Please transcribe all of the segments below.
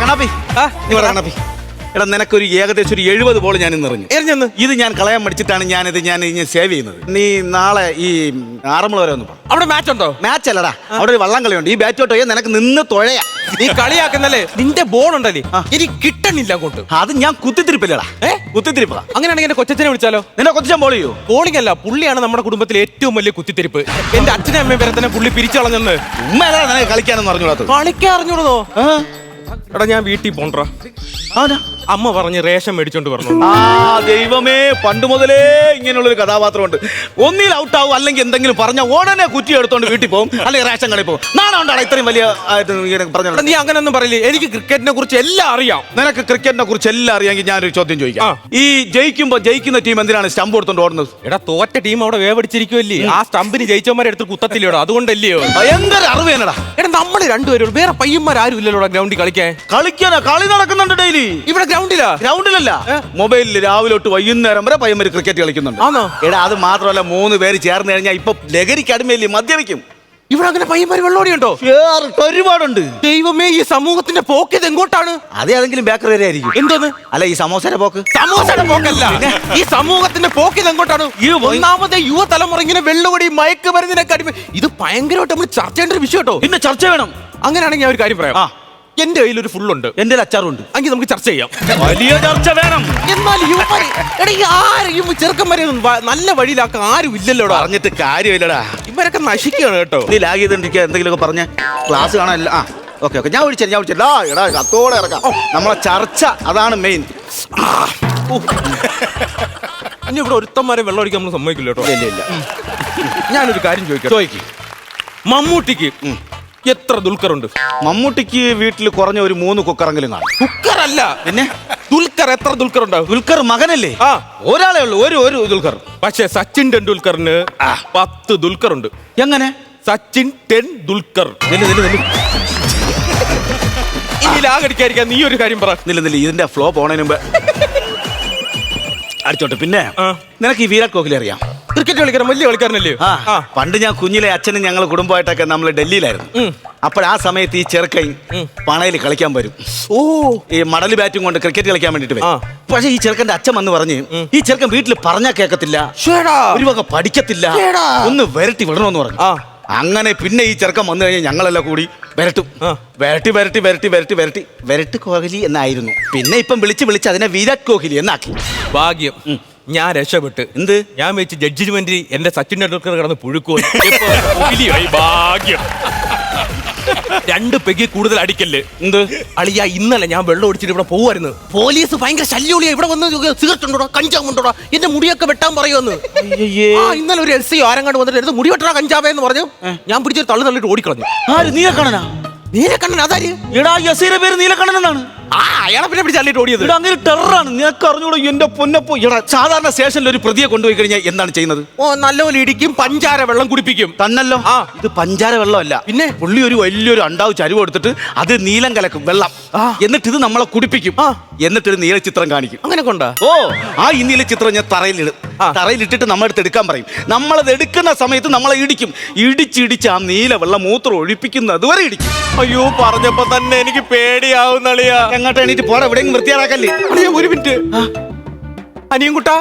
കണാപ്പി നീ കണാപ്പി എടാ. നിനക്കൊരു ഏകദേശം ഒരു എഴുപത് ബോൾ ഞാൻ ഇന്ന് എറിഞ്ഞു. എറിഞ്ഞെന്ന് ഇത് ഞാൻ കളയാൻ മടിച്ചിട്ടാണ് ഞാനിത് ഞാൻ ഇങ്ങനെ സേവ് ചെയ്യുന്നത്. നീ നാളെ ഈ ആറന്മുള വരെ ഒന്ന് അവിടെ മാച്ച് ഉണ്ടോ? മാച്ച് അല്ലടാ. അവിടെ ഒരു വള്ളം കളിയുണ്ട്. ഈ ബാറ്റ് തൊട്ട് നിനക്ക് നിന്ന് തുഴയാ. നീ കളിയാക്കുന്നല്ലേ? നിന്റെ ബോൾ ഉണ്ടല്ലേ? ഇനി കിട്ടണില്ല അങ്ങോട്ട്. അത് ഞാൻ കുത്തിത്തിരിപ്പില്ലടാ ഏ? കുത്തിത്തിരിപ്പാ. അങ്ങനെയാണെങ്കിൽ എന്റെ കൊച്ചനെ വിളിച്ചാലോ? നിന്നെ കൊച്ചാൻ ബോൾ ചെയ്യൂ ബോളിംഗ് അല്ല പുള്ളിയാണ് നമ്മുടെ കുടുംബത്തിലെ ഏറ്റവും വലിയ കുത്തിത്തിരിപ്പ്. എന്റെ അച്ഛനും അമ്മയും വരെ തന്നെ പുള്ളി പിരിച്ചളഞ്ഞെന്ന്. ഉമ്മ ഏതാ നിനക്ക് കളിക്കാനെന്ന് പറഞ്ഞോളാത്തത് കളിക്കാൻ അറിഞ്ഞൂടോ? എടാ ഞാൻ വീട്ടിൽ പോണ്ടാ ആരാ? അമ്മ പറഞ്ഞ് റേഷൻ മേടിച്ചോണ്ട് പറഞ്ഞു ആ ദൈവമേ പണ്ട് മുതലേ ഇങ്ങനെയുള്ളൊരു കഥാപാത്രമുണ്ട്. ഒന്നിൽ ഔട്ട് ആവും അല്ലെങ്കിൽ എന്തെങ്കിലും പറഞ്ഞ ഉടനെ കുറ്റി എടുത്തോണ്ട് വീട്ടിൽ പോകും അല്ലെങ്കിൽ റേഷൻ കടയിൽ പോകും. നാളെ ഉണ്ടാണ് ഇത്രയും വലിയ ആയിട്ട് ഇങ്ങനെ എടാ, പറഞ്ഞോളൂ നീ അങ്ങനെയൊന്നും പറയില്ലേ? എനിക്ക് ക്രിക്കറ്റിനെ കുറിച്ച് എല്ലാം അറിയാം. നിനക്ക് ക്രിക്കറ്റിനെ കുറിച്ച് എല്ലാം അറിയാമെങ്കിൽ ഞാനൊരു ചോദ്യം ചോദിക്കാം. ഈ ജയിക്കുമ്പോ ജയിക്കുന്ന ടീം എന്തിനാണ് സ്റ്റംപ് കൊടുത്തോണ്ട് ഓടുന്നത്? എടാ തോറ്റ ടീം അവിടെ വേവടിച്ചിരിക്കുമല്ലേ ആ സ്റ്റമ്പിന് ജയിച്ചവന്മാരെ എടുത്ത് കുത്തത്തില്ലയോ അതുകൊണ്ടല്ലയോ? ഭയങ്കര അറിവേനടാ എടാ നമ്മൾ രണ്ടുപേരും വേറെ പയ്യന്മാരും ഇല്ലല്ലോ ഗ്രൗണ്ടിൽ കളിക്കാൻ? കളിക്കാനാ കളി നടക്കുന്നുണ്ട് ഡെയിലി. ഇവിടെ ഗ്രൗണ്ടിലാ? ഗ്രൗണ്ടിലല്ല. മൊബൈലിൽ രാവിലെ തൊട്ട് വൈകുന്നേരം വരെ പയ്യന്മാർ ക്രിക്കറ്റ് കളിക്കുന്നുണ്ട്. ആണോ? എടാ അത് മാത്രമല്ല മൂന്ന് പേര് ചേർന്ന് കഴിഞ്ഞാൽ ഇപ്പൊ ലഹരിക്ക് അടിമയില്ലേ മദ്യപിക്കും. ഇവിടെ അങ്ങനെ പയ്യന്മാർ വെള്ളോടിയുണ്ടോ? ഒരുപാടുണ്ട്. ദൈവമേ ഈ സമൂഹത്തിന്റെ പോക്ക് ഇത് എങ്ങോട്ടാണ്? അതേ ഏതെങ്കിലും ബേക്കറി വരെ ആയിരിക്കും. എന്തോന്ന്? അല്ല ഈ സമോസയുടെ പോക്ക്? സമോസയുടെ പോക്കല്ല. ഈ സമൂഹത്തിന്റെ പോക്ക് ഇത് എങ്ങോട്ടാണ്? ഈ ഒന്നാമത്തെ യുവതലമുറ ഇങ്ങനെ വെള്ളുപടി മയക്കുമരുന്നിനൊക്കെ അടിമ ഇത് ഭയങ്കരമായിട്ട് നമ്മൾ ചർച്ച ചെയ്യേണ്ട ഒരു വിഷയം കേട്ടോ. പിന്നെ ചർച്ച വേണം. അങ്ങനെയാണെങ്കിൽ ഞാൻ ഒരു കാര്യം പറയാം. എന്റെ കയ്യിൽ ഒരു ഫുള്ളുണ്ട്. എന്റെ അച്ചാറുണ്ട്. എങ്കിൽ നമുക്ക് ചർച്ച ചെയ്യാം. വലിയ ചർച്ച വേണം. എന്നാൽ യുവമാര് എടാ ഈ ആരെയും ചെറുക്കന്മാരെ ഒന്നും വ- നല്ല വഴിയിലാക്ക ആരും ഇല്ലല്ലോടാ. പറഞ്ഞിട്ട് കാര്യമില്ലടാ. ഇവരൊക്കെ നശിക്കുകയാണ് കേട്ടോ. നീ ലാഗ് ചെയ്തോണ്ടിരിക്കുക എന്തെങ്കിലുമൊക്കെ പറഞ്ഞ ക്ലാസ് കാണാനില്ല ആ ഓക്കെ ഓക്കെ ഞാൻ വിളിച്ചു ഞാൻ വിളിച്ചില്ല എടാ കത്തോടെ ഇറക്കാം നമ്മളെ ചർച്ച അതാണ് മെയിൻ ഇനി ഇവിടെ ഒരുത്തന്മാരെ വെള്ളം അടിക്കാൻ നമ്മൾ സമ്മതിക്കില്ല കേട്ടോ. ഇല്ല ഇല്ല ഞാനൊരു കാര്യം ചോദിക്കാം ചോദിക്കും. മമ്മൂട്ടിക്ക് എത്ര ദുൽഖറുണ്ട്. മമ്മൂട്ടിക്ക് വീട്ടിൽ കുറഞ്ഞ ഒരു മൂന്ന് കുക്കറെങ്കിലും കാണും. ദുൽഖർ അല്ല പിന്നെ? ദുൽഖർ എത്ര ദുൽഖർ ഉണ്ടാവും ദുൽഖർ മകനല്ലേ? ആ. ഒരാളേ ഉള്ളൂ. ഒരു ഒരു ദുൽഖർ. പക്ഷേ സച്ചിൻ ടെണ്ടുൽക്കറിന് പത്ത് ദുൽഖർ ഉണ്ട് എങ്ങനെ? സച്ചിൻ ടെൻ ദുൽഖർ. ഇനി ലാഗടിക്കാതിരിക്കാൻ നീ ഒരു കാര്യം പറ. നില്ല് നില്ല്. ഇതിന്റെ ഫ്ലോ പോണതിന് മുമ്പ്. അടിച്ചോട്ടെ. പിന്നെ നിനക്ക് ഈ വിരാട് കോഹ്ലി അറിയാം. ക്രിക്കറ്റ് കളിക്കാരൻ വലിയ കളിക്കാരനല്ലേ? ആ ആ. പണ്ട് ഞാൻ കുഞ്ഞിലെ അച്ഛനും ഞങ്ങൾ കുടുംബമായിട്ടൊക്കെ നമ്മൾ ഡൽഹിയിലായിരുന്നു. അപ്പോൾ ആ സമയത്ത് ഈ ചെറുക്കൻ പണയിൽ കളിക്കാൻ വരും. ഓ. ഈ മടൽ ബാറ്റും കൊണ്ട് ക്രിക്കറ്റ് കളിക്കാൻ വേണ്ടിട്ട്. വരും. പക്ഷേ ഈ ചെറുക്കന്റെ അച്ഛൻ വന്ന് പറഞ്ഞ് ഈ ചെറുക്കൻ വീട്ടിൽ പറഞ്ഞാ കേൾക്കത്തില്ല. ഒരു വക പഠിക്കത്തില്ല. ഒന്ന് വരട്ടി വിടണമെന്ന് പറഞ്ഞു. അങ്ങനെ പിന്നെ ഈ ചെറുക്കൻ വന്നു കഴിഞ്ഞാൽ ഞങ്ങളെല്ലാം കൂടി വരട്ടും. വരട്ടി വരട്ടി വരട്ടി വരട്ടി വരട്ടി. വരട്ട് കോഹ്ലി എന്നായിരുന്നു. പിന്നെ ഇപ്പം വിളിച്ച് വിളിച്ച് അതിനെ വിരാട് കോഹ്ലി എന്നാക്കി. ഭാഗ്യം. ഞാൻ രക്ഷപ്പെട്ട്. എന്ത്? ഞാൻ വെച്ച് ജഡ്ജിമെന്റ് എന്റെ സച്ചിൻ ടെണ്ടുൽക്കർ കിടന്ന് പുഴുക്കോ ഭാഗ്യം. രണ്ട് പെഗ് കൂടുതൽ അടിക്കല്ലേ എന്ത്? അളിയ ഇന്നലെ ഞാൻ വെള്ളം ഒടിച്ചിട്ട് ഇവിടെ പോവായിരുന്നു. പോലീസ് ഭയങ്കര ശല്യോളിയാ ഇവിടെ വന്ന് സിഗരറ്റ് ഉണ്ടോടാ കഞ്ചാവ് ഉണ്ടോടാ എന്റെ മുടിയൊക്കെ വെട്ടാൻ പറയുമെന്ന് ആ ഇന്നലെ ഒരു എസ് ഐ ആരങ്ങാണ്ട് വന്നിട്ട് എടുത്ത് മുടി വെട്ടാ കഞ്ചാവേ എന്ന് പറഞ്ഞു ഞാൻ പിടിച്ചൊരു തള്ളു തള്ളിട്ട് ഓടിക്കളഞ്ഞു. ആര്? നീലക്കണ്ണനാ? നീലക്കണ്ണൻ അതാര് എടാ യസീരെ പേര് നീലക്കണ്ണൻ എന്നാണ്. ആ അയാളെ പിന്നെ പിടിച്ച് ഓടിയത്. ഇവിടെ അങ്ങനെ ടെററാണ്. നിനക്ക് അറിഞ്ഞൂടെ എന്റെ പൊന്നപ്പോ. എടാ സാധാരണ സ്റ്റേഷനിൽ ഒരു പ്രതിയെ കൊണ്ടുപോയി കഴിഞ്ഞാൽ എന്താണ് ചെയ്യുന്നത്? ഓ നല്ലപോലെ ഇടിക്കും പഞ്ചാര വെള്ളം കുടിപ്പിക്കും. തന്നല്ലോ. ആ. ഇത് പഞ്ചാര വെള്ളമല്ല. പിന്നെ? പുള്ളി ഒരു വലിയൊരു അണ്ടാവ് ചരിവ് എടുത്തിട്ട് അത് നീലം കലക്കും വെള്ളം. എന്നിട്ട് ഇത് നമ്മളെ കുടിപ്പിക്കും. എന്നിട്ട് ഒരു നീല ചിത്രം കാണിക്കും. അങ്ങനെ കൊണ്ടാ? ഓ ആ ഈ നീല ചിത്രം ഞാൻ തറയിലിടും. തറയിലിട്ടിട്ട് നമ്മൾ എടുത്ത് എടുക്കാൻ പറയും. നമ്മളത് എടുക്കുന്ന സമയത്ത് നമ്മളെ ഇടിക്കും. ഇടിച്ചിടിച്ച് ആ നീല വെള്ളം മൂത്രം ഒഴിപ്പിക്കുന്നത് വരെ ഇടിക്കും. അയ്യോ പറഞ്ഞപ്പോ തന്നെ എനിക്ക് പേടിയാവും അളിയാ എങ്ങോട്ട് എണീറ്റ് പോടെ? എവിടെയെങ്കിലും വൃത്തിയാറാക്കല്ലേ അളിയാ ഒരു മിനിറ്റ്. അനിയൻകുട്ടാ.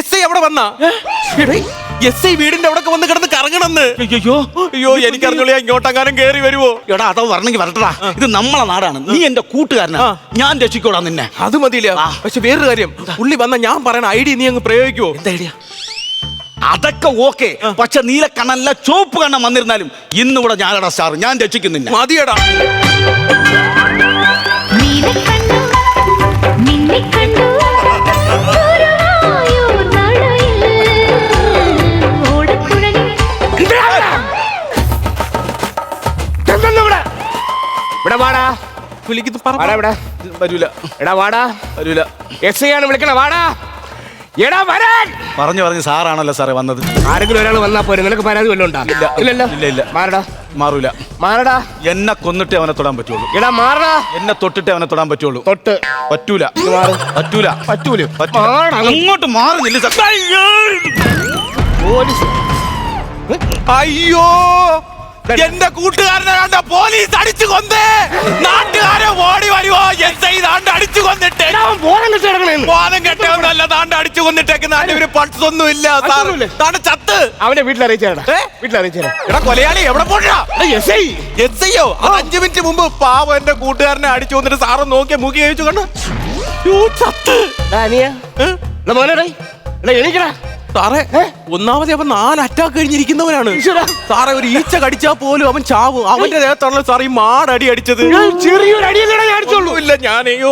എസ് ഐ അവിടെ വന്ന? എസ് ഐ വീടിന്റെ അവിടെ വന്ന് കിടന്ന് കറങ്ങണമെന്ന്. അയ്യോ. അയ്യോ എനിക്കറിഞ്ഞോളിയാ ഇങ്ങോട്ടെങ്ങാനും കേറി വരുവോ? എടാ അതോ വരണമെങ്കിൽ വരട്ടടാ. ഇത് നമ്മളെ നാടാണ്. നീ എന്റെ കൂട്ടുകാരനാ. ഞാൻ രക്ഷിക്കോടാ നിന്നെ. അത് മതിയില്ല. പക്ഷെ വേറൊരു കാര്യം. പുള്ളി വന്ന ഞാൻ പറയണ ഐഡിയ നീ അങ്ങ് പ്രയോഗിക്കുവോ? എന്താ ഐഡിയ? അതൊക്കെ ഓക്കെ. പക്ഷെ നീല കണ്ണല്ല ചുവപ്പ് കണ്ണം വന്നിരുന്നാലും ഇന്നിവിടെ ഞാനടാ സ്റ്റാർ ഞാൻ രക്ഷിക്കുന്നില്ല മതിയടാ. ഇവിടെ? വാടാ. വിളിക്കുന്നു വാടാ പറ. ഇവിടെ? വരൂല. എടാ വാടാ. വരൂല. എസ് ഐ ആണ് വിളിക്കണ വാടാ. എടാ വരാൻ! പറഞ്ഞു പറഞ്ഞു സാറാണല്ലോ സാറേ വന്നത്. ആരെങ്കിലും ഒരാൾ വന്നാ പോരെ? നിനക്ക് പരാതി വല്ലതും ഉണ്ടാ? ഇല്ല. ഇല്ലല്ലോ? ഇല്ല, ഇല്ല. മാറടാ. മാറൂല. മാറടാ. എന്നെ കൊന്നിട്ടേ അവനെ തൊടാൻ പറ്റുള്ളൂ. എടാ മാറടാ. എന്നെ തൊട്ടിട്ടേ അവനെ തൊടാൻ പറ്റുള്ളൂ. തൊട്ട്. പറ്റൂല. പറ്റൂല. പറ്റൂല. അങ്ങോട്ട് മാറുന്നില്ല പോലീസ്. അയ്യോ. എന്റെ കൂട്ടുകാരനെ കണ്ട പോലീസ് അടിച്ചു കൊന്നേ. നാട്ടുകാരെ ഓടി വരുവോ? എസ് ഐ അടിച്ചു കൊന്നിട്ട്. ബോധം കെട്ട് അടിച്ചു കൊന്നിട്ടേക്കുന്ന ഇവർ പൾസ് ഒന്നും ഇല്ല? താണ്ട് ചത്ത്. അവനെ വീട്ടിൽ അറിയിച്ചേടാ വീട്ടിൽ അറിയിച്ചേടാ എടാ കൊലയാളി എവിടെ പോട്ടാ എസ് ഐയോ അഞ്ചു മിനിറ്റ് മുമ്പ് പാവം എന്റെ കൂട്ടുകാരനെ അടിച്ചു കൊന്നിട്ട് സാറ് നോക്കിയ മൂക്കി കഴിച്ചു കണ്ടു? ചത്ത്. അനിയ. മോനടേ എടാ എണീക്കടാ. സാറേ ഒന്നാമത് അവൻ നാല് അറ്റാക്ക് കഴിഞ്ഞിരിക്കുന്നവനാണ്. സാറേ ഒരു ഈച്ച കടിച്ചാ പോലും അവൻ ചാവും. അവന്റെ ദേഹത്താണല്ലോ സാർ ഈ മാടടി അടിച്ചത്. ചെറിയൊരു അടിച്ചോളൂ. ഇല്ല ഞാൻ അയ്യോ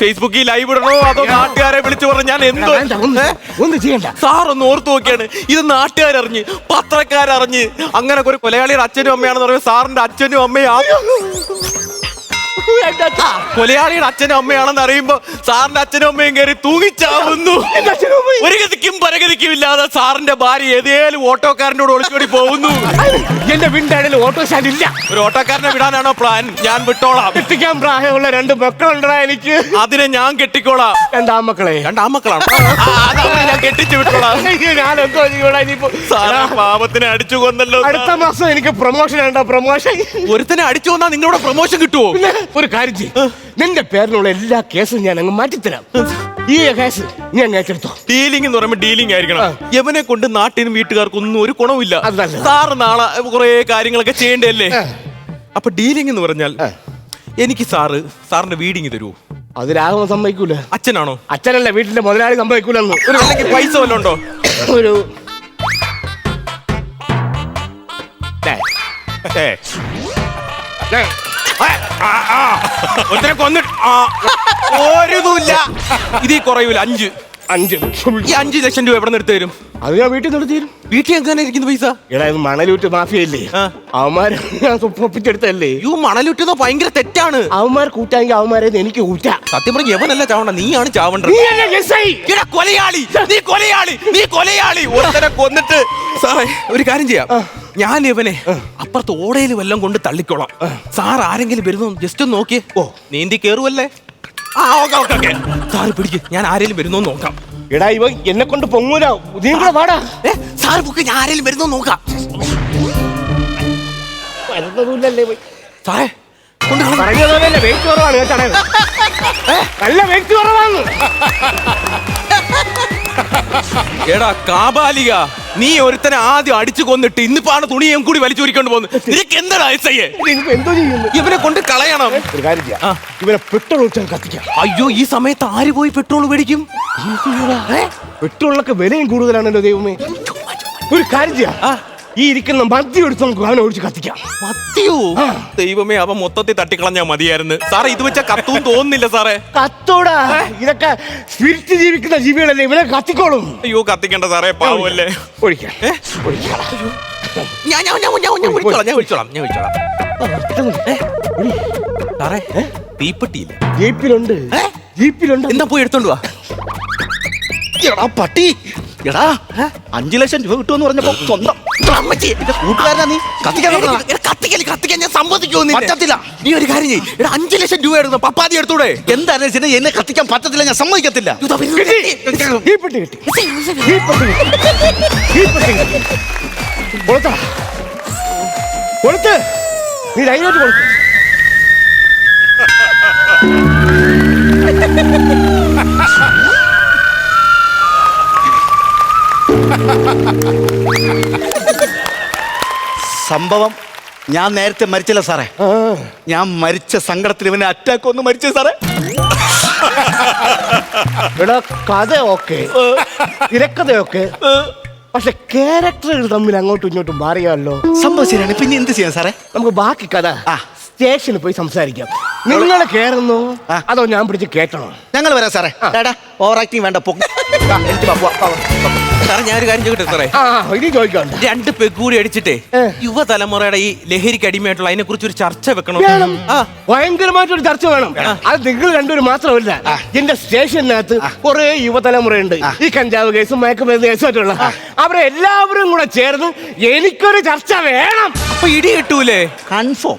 ഫേസ്ബുക്കിൽ ലൈവ് ഇടണോ? അതോ നാട്ടുകാരെ വിളിച്ചു പറഞ്ഞു ഞാൻ എന്തോ? ഒന്നും- ചെയ്യണ്ട. സാർ ഒന്ന് ഓർത്ത് നോക്കിയാണ്. ഇത് നാട്ടുകാരറിഞ്ഞ് പത്രക്കാരറിഞ്ഞ്. അങ്ങനെ ഒരു കൊലയാളിയുടെ അച്ഛനും അമ്മയാണെന്ന് പറയുമ്പോൾ സാറിന്റെ അച്ഛനും അമ്മയും കൊലയാളിയുടെ അച്ഛനും അമ്മയാണെന്ന് അറിയുമ്പോ സാറിന്റെ അച്ഛനും അമ്മയും കയറി തൂങ്ങിച്ചാവുന്നു. ഒരു ഗതിക്കും പരഗതിക്കും ഇല്ലാതെ സാറിന്റെ ഭാര്യ ഏതേലും ഓട്ടോക്കാരനോട് ഒളിച്ചോടി പോകുന്നു. എന്റെ വീണ്ടും ഓട്ടോ സ്റ്റാൻഡ് ഇല്ല. ഒരു ഓട്ടോക്കാരനെ വിടാനാണോ പ്ലാൻ? ഞാൻ വിട്ടോളാം. എത്തിക്കാൻ പ്രായമുള്ള രണ്ട് മക്കളുണ്ടാ എനിക്ക്. അതിനെ ഞാൻ കെട്ടിക്കോളാം. രണ്ടാമക്കളെ രണ്ടാമക്കളാണ് ഞാൻ കെട്ടിച്ചു വിട്ടോളാം. പാപത്തിനെ അടിച്ചു കൊന്നല്ലോ അടുത്ത മാസം എനിക്ക് പ്രൊമോഷൻ ഉണ്ടോ പ്രൊമോഷൻ ഒരുത്തനെ അടിച്ചു വന്നാൽ നിങ്ങളുടെ പ്രൊമോഷൻ കിട്ടുമോ ഒരു കാര്യം ചെയ്യും. നിന്റെ പേരിലുള്ള എല്ലാ കേസും ഞാൻ അങ്ങ് മാറ്റിത്തരാം. ഈ കേസ് ഞാൻ ഏറ്റെടുത്തോ ഡീലിംഗ് എന്ന് പറയുമ്പോൾ ഡീലിംഗ് ആയിരിക്കണം. യവനെ കൊണ്ട് നാട്ടിനും വീട്ടുകാർക്കും ഒന്നും ഒരു നല്ലതാ. സാറ് നാളെ കുറെ കാര്യങ്ങളൊക്കെ ചെയ്യേണ്ടല്ലേ. അപ്പൊ ഡീലിംഗ് എന്ന് പറഞ്ഞാൽ എനിക്ക് സാറ് സാറിന്റെ വീടിങ് തരുമോ അത് രാഘവൻ സമ്മതിക്കൂല. അച്ഛനാണോ? അച്ഛനല്ല വീട്ടിലെ മുതലാളി സമ്മതിക്കൂലെന്ന്. ഒരു അല്ലെങ്കിൽ പൈസ വല്ലതും ഉണ്ടോ? ഒരു ഏ. ഒരുത്തനെ കൊന്നിട്ട്. ഒരിതുമില്ല ഇതിൽ കുറയൂല അഞ്ച്. അഞ്ച്. ഈ അഞ്ച് ലക്ഷം രൂപ എവിടെ നിന്ന് തരും? അത് ഞാൻ വീട്ടിൽ നിർത്തിയും വീട്ടിൽ എങ്ങനെ ഇരിക്കുന്ന പൈസ? എടാ ഇത് മണലൂറ്റ് മാഫിയല്ലേ അവന്മാരെ ഒപ്പിച്ചെടുത്തല്ലേ യു മണലുറ്റുന്നത് ഭയങ്കര തെറ്റാണ്. അവന്മാർ കൂട്ടാമെങ്കിൽ അവന്മാരെ എനിക്ക് കൂട്ടാ. സത്യം പറഞ്ഞ എവനല്ല ചാവണ്ട നീയാണ് ചാവണ്ടത്. കൊലയാളി നീ കൊലയാളി നീ കൊലയാളി. ഒരുത്തനെ കൊന്നിട്ട് സാറേ ഒരു കാര്യം ചെയ്യാം. ഞാൻ ഇവനെ അപ്പുറത്ത് ഓടയിൽ വല്ലതും കൊണ്ട് തള്ളിക്കോളാം. സാർ ആരെങ്കിലും വരുന്നു ജസ്റ്റ് ഒന്ന് നോക്കിയേ. ഓ. നീന്തി കേറുവല്ലേ? ആ ഓക്കെ ഓക്കെ ഓക്കെ. സാറ് പിടിക്ക് ഞാൻ ആരെങ്കിലും വരുന്നോ നോക്കാം. എടാ ഇവ എന്നെ കൊണ്ട് പൊങ്ങൂല. നീ കൂടെ വാടാ. ഏ സാറ് ബുക്ക് ഞാൻ ആരെങ്കിലും വരുന്നോ നോക്കാം. വരുന്നതുമില്ലല്ലേ ഇവൻ. സാറേ കൊണ്ട് കളഞ്ഞ പറഞ്ഞതുപോലെ വെയിറ്റ് കുറവാണ് കേട്ടാ നല്ല വെയിറ്റ് കുറവാണ്. എടാ കാബാലിക. നീ ഒരുത്തനെ ആദ്യം അടിച്ചു കൊന്നിട്ട് ഇന്നിപ്പാണ് തുണിയും കൂടി വലിച്ചൂരിക്കൊണ്ട് പോകുന്നത്. നിനക്ക് എന്താ ഐസയ്യെ ഇനിയിപ്പോ എന്തോ ചെയ്യുന്നു? ഇവനെ കൊണ്ട് കളയണം. ഒരു കാര്യം ചെയ്യാം. ഇവനെ പെട്രോൾ ഒഴിച്ചാൽ കത്തിക്കാം. അയ്യോ ഈ സമയത്ത് ആര് പോയി പെട്രോൾ മേടിക്കും? പെട്രോളിനൊക്കെ വിലയും കൂടുതലാണല്ലോ ദൈവമേ. ഒരു കാര്യം ചെയ്യാം. ഈ ഇരിക്കുന്ന മദ്യം എടുത്ത് നമുക്ക് അവനെ ഒഴിച്ച് കത്തിക്കാം. മത്തിയോ ദൈവമേ അവ മൊത്തത്തിൽ തട്ടിക്കളഞ്ഞാ മതിയായിരുന്നു. സാറേ ഇത് വെച്ച കത്തും തോന്നുന്നില്ല സാറേ. കത്തോടാ. ഇതൊക്കെ സ്പിരിറ്റ് ജീവിക്കുന്ന ജീവികളല്ലേ? ഇവനെ കത്തിക്കോളും. അയ്യോ കത്തിക്കണ്ട സാറേ പാവല്ലേ. ഒഴിക്കാം. ഒഴിക്കാം ഞാൻ ഞാൻ ഞാൻ ഞാൻ വിളിച്ചോളാം ഞാൻ വിളിച്ചോളാം ഞാൻ വിളിച്ചോളാം. സാറേ തീപ്പെട്ടിയില്ല? ജീപ്പിലുണ്ട്. ജീപ്പിലുണ്ട്. എന്താ പോയി എടുത്തോണ്ട് വാ? പട്ടി. എടാ അഞ്ചു ലക്ഷം രൂപ കിട്ടുമെന്ന് പറഞ്ഞപ്പോ സ്വന്തം അമ്മച്ചി കൂട്ടുകാരനാ നീ. കത്തിക്കാൻ നോക്കണ കത്തിക്കൽ കത്തിക്കാൻ ഞാൻ? പറ്റത്തില്ല. നീ ഒരു കാര്യം ചെയ്യ്. എടാ അഞ്ചു ലക്ഷം രൂപ എടുത്തോ പപ്പാതി എടുത്തൂടെ? വെച്ചാൽ എന്നെ കത്തിക്കാൻ പറ്റത്തില്ല ഞാൻ സമ്മതിക്കത്തില്ല. ഇതാ. പെട്ടി കിട്ടി. ജീപ്പെട്ടി കിട്ടി. ജീപ്പെട്ടി കിട്ടി. കൊടുത്ത കൊടുത്ത് നീ ധൈര്യമായിട്ട് കൊടുത്തു സംഭവം ഞാൻ നേരത്തെ മരിച്ചില്ല സാറേ. ഞാൻ മരിച്ച സങ്കടത്തിൽ ഇവനെ അറ്റാക്ക് ഒന്ന് മരിച്ചു സാറേ. എടാ കഥ ഓക്കെ തിരക്കഥയൊക്കെ പക്ഷെ ക്യാരക്ടറുകൾ തമ്മിൽ അങ്ങോട്ടും ഇങ്ങോട്ടും മാറിയാലോ? സംഭവം ശരിയാണ്. പിന്നെ എന്ത് ചെയ്യാം സാറേ? നമുക്ക് ബാക്കി കഥ ആ. സ്റ്റേഷനിൽ പോയി സംസാരിക്കാം. നിങ്ങൾ കേറുന്നു. അതോ ഞാൻ പിടിച്ച് കേട്ടണോ ഞങ്ങൾ വരാം സാറേ. ഡാടാ ഓവർ ആക്ടിങ് വേണ്ട പൊക്ക്. എനിക്ക്. സാറേ ഞാനൊരു ഒരു കാര്യം ചോദിക്കട്ടെ സാറേ? ഇനി രണ്ട് പെഗ്കൂടി അടിച്ചിട്ടേ. യുവതലമുറയുടെ ഈ ലഹരിക്ക് അടിമയായിട്ടുള്ള അതിനെ കുറിച്ച് ഒരു ചർച്ച വെക്കണം ഭയങ്കരമായിട്ടൊരു ചർച്ച വേണം. അത് നിങ്ങൾ രണ്ടുപേരും മാത്രമല്ല എന്റെ സ്റ്റേഷനകത്ത് കുറെ യുവതലമുറയുണ്ട്. ഈ കഞ്ചാവ് കേസും മയക്കുമരുന്ന് കേസും ആയിട്ടുള്ള അവരെ എല്ലാവരും കൂടെ ചേർന്ന് എനിക്കൊരു ചർച്ച വേണം. അപ്പൊ ഇടി കിട്ടൂലേ? കൺഫേം.